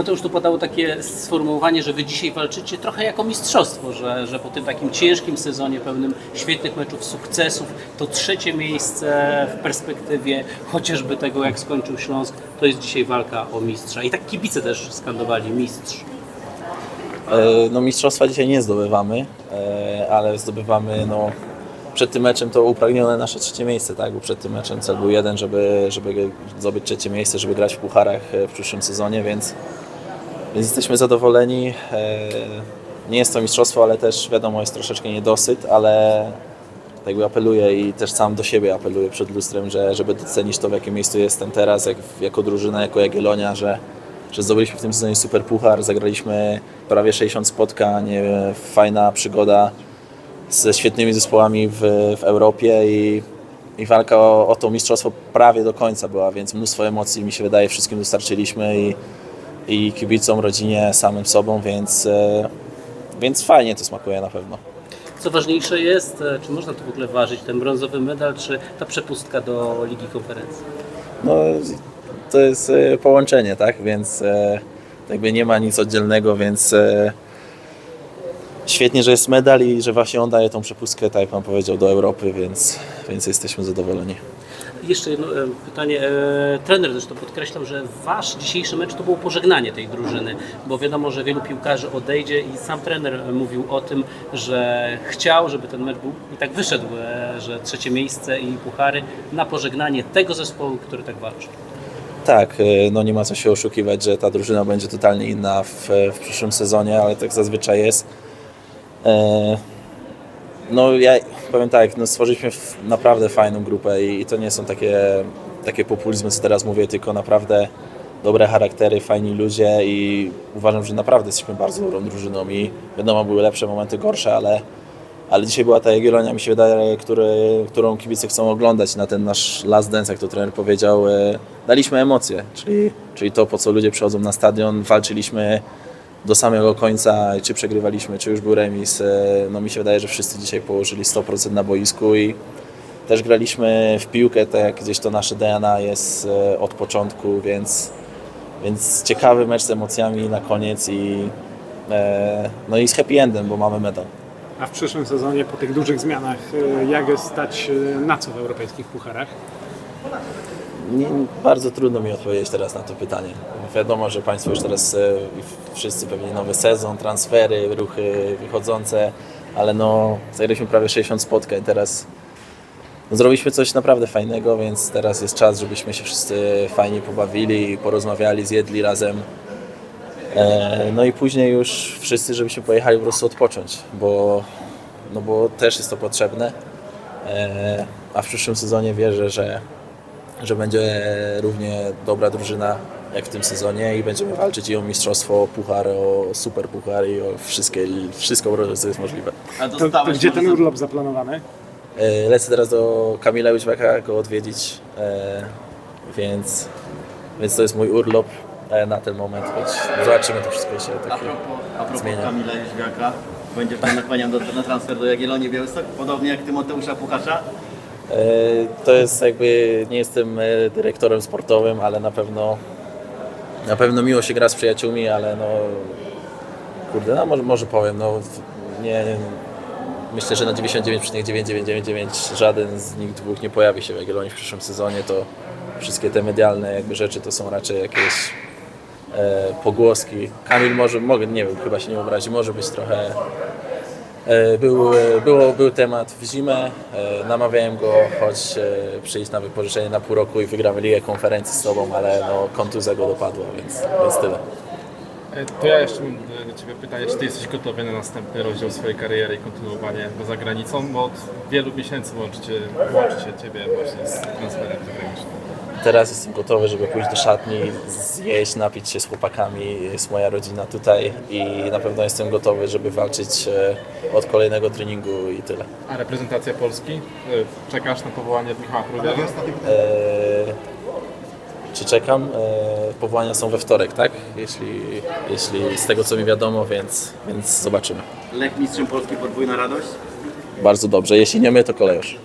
Mateusz tu podało takie sformułowanie, że wy dzisiaj walczycie trochę jako mistrzostwo, że, że po tym takim ciężkim sezonie pełnym świetnych meczów, sukcesów, to trzecie miejsce w perspektywie chociażby tego, jak skończył Śląsk, to jest dzisiaj walka o mistrza. I tak kibice też skandowali mistrz. E, No mistrzostwa dzisiaj nie zdobywamy, e, ale zdobywamy no, przed tym meczem to upragnione nasze trzecie miejsce, tak? Bo przed tym meczem cel był jeden, żeby, żeby zdobyć trzecie miejsce, żeby grać w pucharach e, w przyszłym sezonie, więc, więc jesteśmy zadowoleni. E, Nie jest to mistrzostwo, ale też wiadomo jest troszeczkę niedosyt, ale tak jakby apeluję i też sam do siebie apeluję przed lustrem, że, żeby docenić to, w jakim miejscu jestem teraz, jak, jako drużyna, jako Jagiellonia, że, że zdobyliśmy w tym sezonie super puchar, zagraliśmy prawie 60 spotkań, e, fajna przygoda ze świetnymi zespołami w, w Europie i, i walka o, o to mistrzostwo prawie do końca była, więc mnóstwo emocji mi się wydaje wszystkim dostarczyliśmy i, i kibicom, rodzinie, samym sobą, więc, e, więc fajnie to smakuje na pewno. Co ważniejsze jest, e, czy można to w ogóle ważyć, ten brązowy medal, czy ta przepustka do Ligi Konferencji? No, to jest e, połączenie, tak? Więc jakby nie ma nic oddzielnego, więc świetnie, że jest medal i że właśnie on daje tą przepustkę, tak jak Pan powiedział, do Europy, więc, więc jesteśmy zadowoleni. Jeszcze jedno e, pytanie. E, Trener zresztą podkreślał, że wasz dzisiejszy mecz to było pożegnanie tej drużyny, bo wiadomo, że wielu piłkarzy odejdzie i sam trener mówił o tym, że chciał, żeby ten mecz był i tak wyszedł, e, że trzecie miejsce i puchary na pożegnanie tego zespołu, który tak walczy. Tak, no nie ma co się oszukiwać, że ta drużyna będzie totalnie inna w, w przyszłym sezonie, ale tak zazwyczaj jest. No ja powiem tak, no stworzyliśmy naprawdę fajną grupę i, i to nie są takie, takie populizmy, co teraz mówię, tylko naprawdę dobre charaktery, fajni ludzie i uważam, że naprawdę jesteśmy bardzo dobrą drużyną i wiadomo, były lepsze momenty, gorsze, ale, ale dzisiaj była ta Jagiellonia, mi się wydaje, który, którą kibice chcą oglądać na ten nasz last dance, jak to trener powiedział. E, Daliśmy emocje, czyli, czyli to, po co ludzie przychodzą na stadion, walczyliśmy do samego końca, czy przegrywaliśmy, czy już był remis. E, No mi się wydaje, że wszyscy dzisiaj położyli 100% na boisku i też graliśmy w piłkę, tak jak gdzieś to nasze DNA jest e, od początku, więc, więc ciekawy mecz z emocjami na koniec i, e, no i z happy endem, bo mamy medal. A w przyszłym sezonie po tych dużych zmianach jak jest stać na co w europejskich pucharach? Nie, bardzo trudno mi odpowiedzieć teraz na to pytanie. Wiadomo, że Państwo już teraz e, wszyscy pewnie nowy sezon, transfery, ruchy wychodzące, ale no zagraliśmy prawie 60 spotkań. Teraz no, zrobiliśmy coś naprawdę fajnego, więc teraz jest czas, żebyśmy się wszyscy fajnie pobawili, porozmawiali, zjedli razem. E, No i później już wszyscy, żebyśmy pojechali po prostu odpocząć, bo, no bo też jest to potrzebne. E, A w przyszłym sezonie wierzę, że że będzie równie dobra drużyna jak w tym sezonie i będziemy walczyć i o mistrzostwo, o puchar, o super puchar i o wszystkie, i wszystko, co jest możliwe. A To, to gdzie ten urlop zaplanowany? E, Lecę teraz do Kamila Łyźwiaka go odwiedzić, e, więc, więc to jest mój urlop e, na ten moment, choć zobaczymy to wszystko się A takie propos, a propos zmienia. Kamila Jóźwiaka, będzie pan nakłaniał do, na transfer do Jagiellonii Białystok, podobnie jak Tymoteusza Puchacza. E, To jest jakby, nie jestem e, dyrektorem sportowym, ale na pewno na pewno miło się gra z przyjaciółmi, ale no kurde, no może, może powiem, no nie, myślę, że na 99,9999 żaden z nich dwóch nie pojawi się w Jagiellonii w przyszłym sezonie, to wszystkie te medialne jakby rzeczy to są raczej jakieś e, pogłoski. Kamil może, mogę, nie wiem, chyba się nie obrazi, może być trochę Był, e, było, był temat w zimę, e, namawiałem go, choć e, przyjść na wypożyczenie na pół roku i wygramy ligę konferencji z tobą, ale no, kontuzja go dopadła, więc, więc tyle. To ja jeszcze mam do Ciebie pytanie, czy Ty jesteś gotowy na następny rozdział swojej kariery i kontynuowanie za granicą, bo od wielu miesięcy łączycie, łączycie Ciebie właśnie z transferem zagranicznym. Teraz jestem gotowy, żeby pójść do szatni, zjeść, napić się z chłopakami, jest moja rodzina tutaj i na pewno jestem gotowy, żeby walczyć e, od kolejnego treningu i tyle. A reprezentacja Polski? E, Czekasz na powołanie Michała Chrubiela? E, czy czekam? E, powołania są we wtorek, tak? Jeśli, jeśli z tego co mi wiadomo, więc, więc zobaczymy. Lech mistrzem Polski podwójna radość. Bardzo dobrze. Jeśli nie my, to kolejorz.